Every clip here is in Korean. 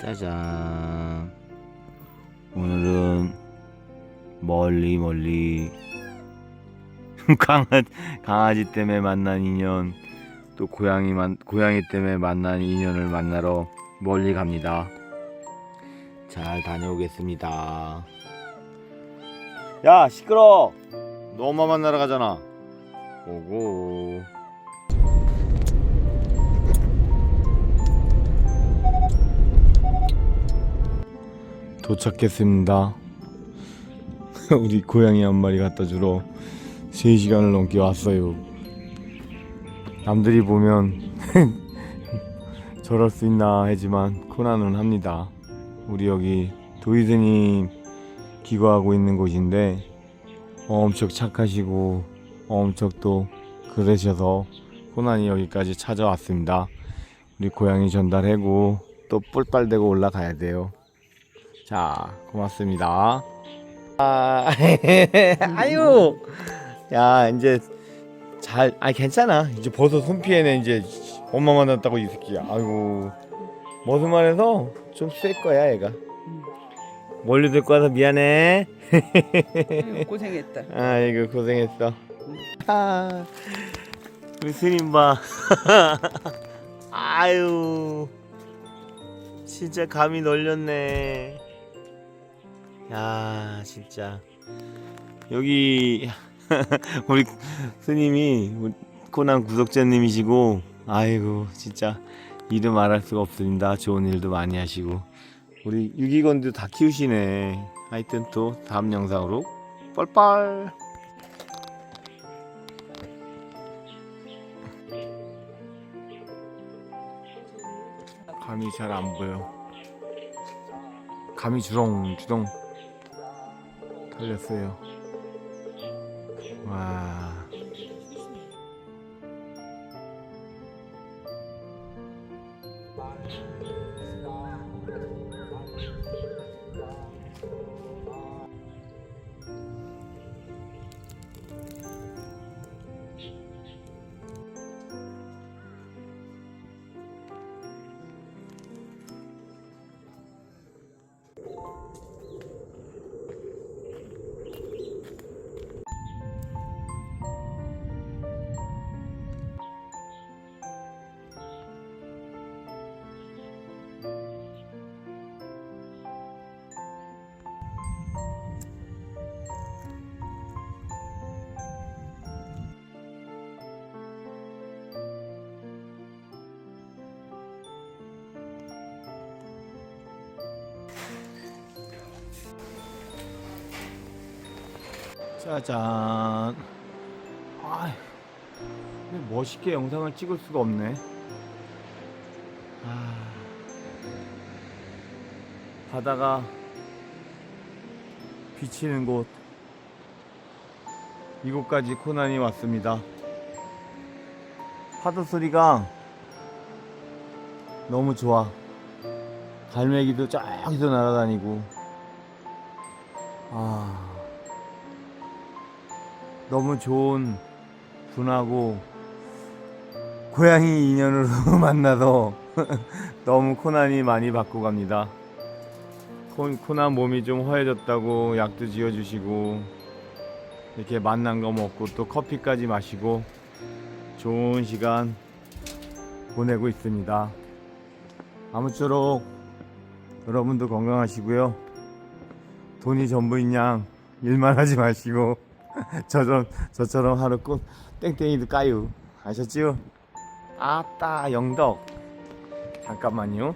짜잔. 오늘은 멀리 멀리 강아, 강아지 때문에 만난 인연 또 고양이 만, 고양이 때문에 만난 인연을 만나러 멀리 갑니다. 잘 다녀오겠습니다. 야 시끄러. 너 엄마 만나러 가잖아. 오고. 도착했습니다. 우리 고양이 한 마리 갖다 주러 3시간을 넘게 왔어요. 남들이 보면 저럴 수 있나 하지만 코난은 합니다. 우리 여기 도이드님 기거하고 있는 곳인데 엄청 착하시고 엄청 또 그러셔서 코난이 여기까지 찾아왔습니다. 우리 고양이 전달하고 또 뿔빨대고 올라가야 돼요. 자, 고맙습니다. 아, 아유, 야, 이제 잘, 아, 괜찮아. 이제 벌써 손피에는 이제 엄마 만났다고 이 새끼야. 아이고, 무슨 말해서 좀셀 거야, 얘가. 멀리 들고 와서 미안해. 아유, 고생했다. 아이고, 고생했어. 아, 우리 스님 봐. 아유, 진짜 감이 널렸네. 야 진짜. 여기 우리 스님이 코난 구독자님이시고 아이고 진짜 이름 말할 수가 없습니다. 좋은 일도 많이 하시고. 우리 유기견도 다 키우시네. 하여튼 또 다음 영상으로 뻘뻘. 감이 잘 안 보여. 감이 주렁 주렁 달렸어요. 와. 짜잔. 아, 멋있게 영상을 찍을 수가 없네. 아, 바다가 비치는 곳. 이곳까지 코난이 왔습니다. 파도 소리가 너무 좋아. 갈매기도 저기서 날아다니고. 아. 너무 좋은 분하고 고양이 인연으로 만나서 너무 코난이 많이 받고 갑니다. 코, 코난 몸이 좀 허해졌다고 약도 지어주시고 이렇게 만난 거 먹고 또 커피까지 마시고 좋은 시간 보내고 있습니다. 아무쪼록 여러분도 건강하시고요. 돈이 전부인 양 일만 하지 마시고 저처럼 저처럼 하루 꼭 땡땡이도 까요 아셨지요? 아따 영덕. 잠깐만요.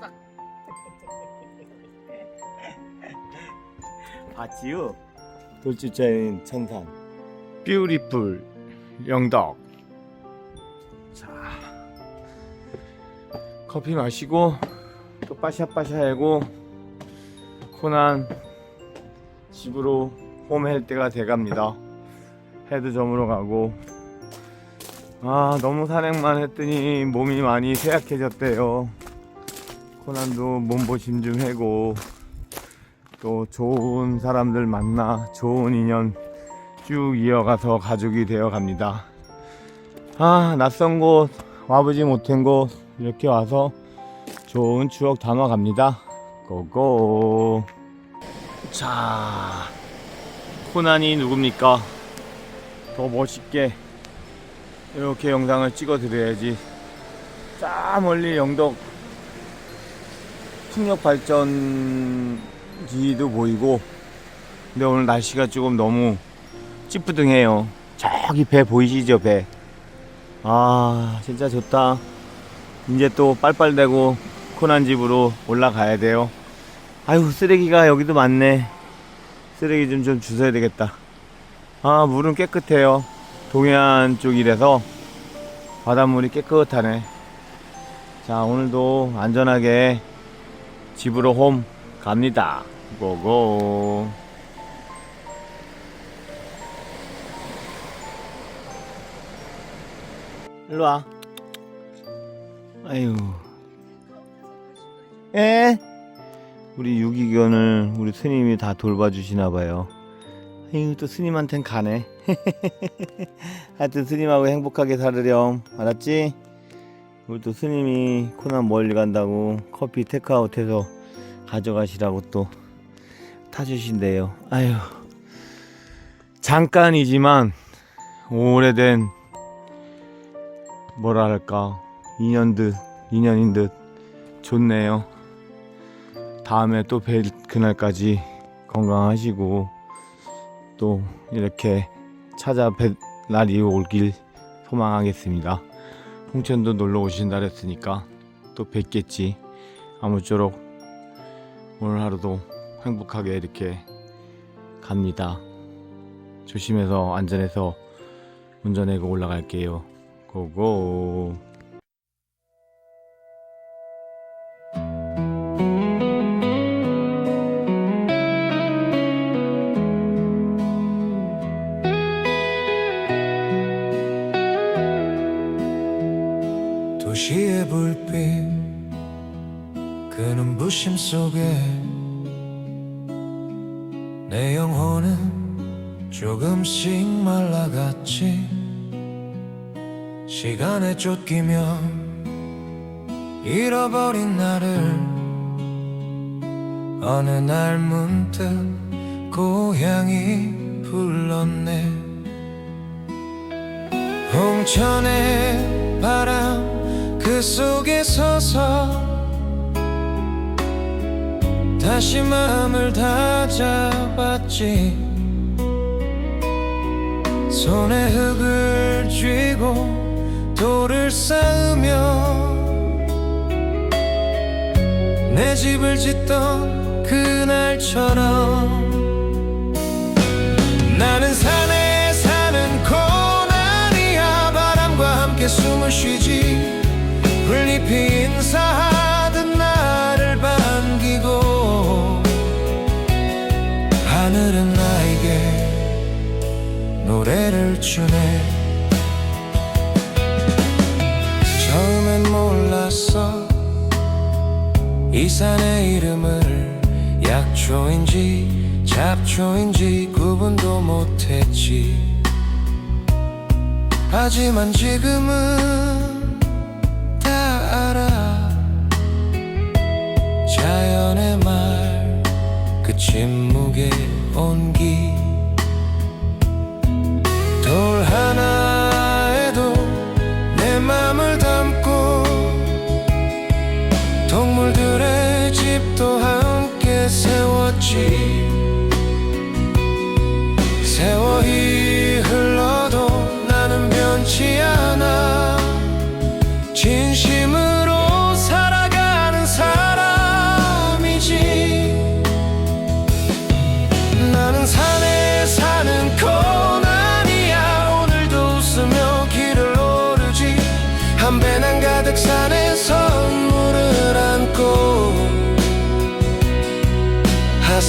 봤지요? 돌주자인 천산. 뷰티풀 영덕 커피 마시고 또 빠샤빠샤 하고 코난 집으로 홈할 때가 돼갑니다. 헤드점으로 가고 아 너무 산행만 했더니 몸이 많이 쇠약해졌대요. 코난도 몸보심 좀 하고 또 좋은 사람들 만나 좋은 인연 쭉 이어가서 가족이 되어 갑니다. 아, 낯선 곳, 와보지 못한 곳, 이렇게 와서 좋은 추억 담아 갑니다. 고고. 자, 코난이 누굽니까? 더 멋있게 이렇게 영상을 찍어 드려야지. 저 멀리 영덕 풍력 발전기도 보이고 근데 오늘 날씨가 조금 너무 찌뿌둥해요 저기 배 보이시죠 배 아 진짜 좋다 이제 또 빨빨대고 코난 집으로 올라가야 돼요 아유 쓰레기가 여기도 많네 쓰레기 좀 좀 주워야 되겠다 아 물은 깨끗해요 동해안 쪽이라서 바닷물이 깨끗하네 자 오늘도 안전하게 집으로 홈 갑니다. 고고. 일로 와. 아유. 에? 우리 유기견을 우리 스님이 다 돌봐주시나 봐요. 아유 또 스님한텐 가네. 하여튼 스님하고 행복하게 살으렴. 알았지? 우리 또 스님이 코난 멀리 간다고 커피 테크아웃해서 가져가시라고 또 타주신대요. 아유 잠깐이지만 오래된 뭐랄까 인연 듯 인연인 듯 좋네요. 다음에 또 뵐 그날까지 건강하시고 또 이렇게 찾아뵐 날이 올길 소망하겠습니다. 홍천도 놀러 오신다 그랬으니까 또 뵙겠지. 아무쪼록 오늘 하루도 행복하게 이렇게 갑니다. 조심해서 안전해서 운전해고 올라갈게요. 고고. 불빛 그 눈부심 속에 내 영혼은 조금씩 말라갔지. 시간에 쫓기며 잃어버린 나를 어느 날 문득 고향이 불렀네. 홍천의 바람 그 속에 서서 다시 마음을 다잡았지. 손에 흙을 쥐고 돌을 쌓으며 내 집을 짓던 그날처럼 나는 산에 사는 고난이야. 바람과 함께 숨을 쉬지 풀잎이 인사하듯 나를 반기고 하늘은 나에게 노래를 주네. 처음엔 몰랐어. 이 산의 이름을 약초인지 잡초인지 구분도 못했지. 하지만 지금은 자연의 말. 그 침묵의 온기. 돌 하나에도 내 맘을 담고 동물들의 집도 함께 세웠지. 세월이 흘러도 나는 변치 않아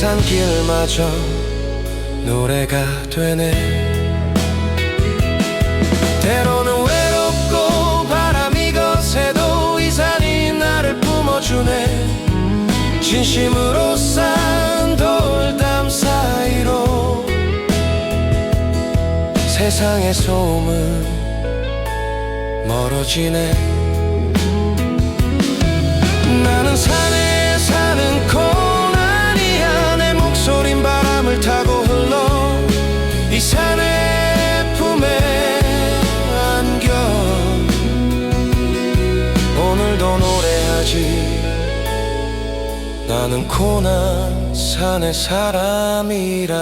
산길마저 노래가 되네. 때로는 외롭고 바람이 거세도 이 산이 나를 뿜어주네. 진심으로 산 돌담 사이로 세상의 소음은 멀어지네. 나는 산에 알지 나는 코난 산의 사람이라네.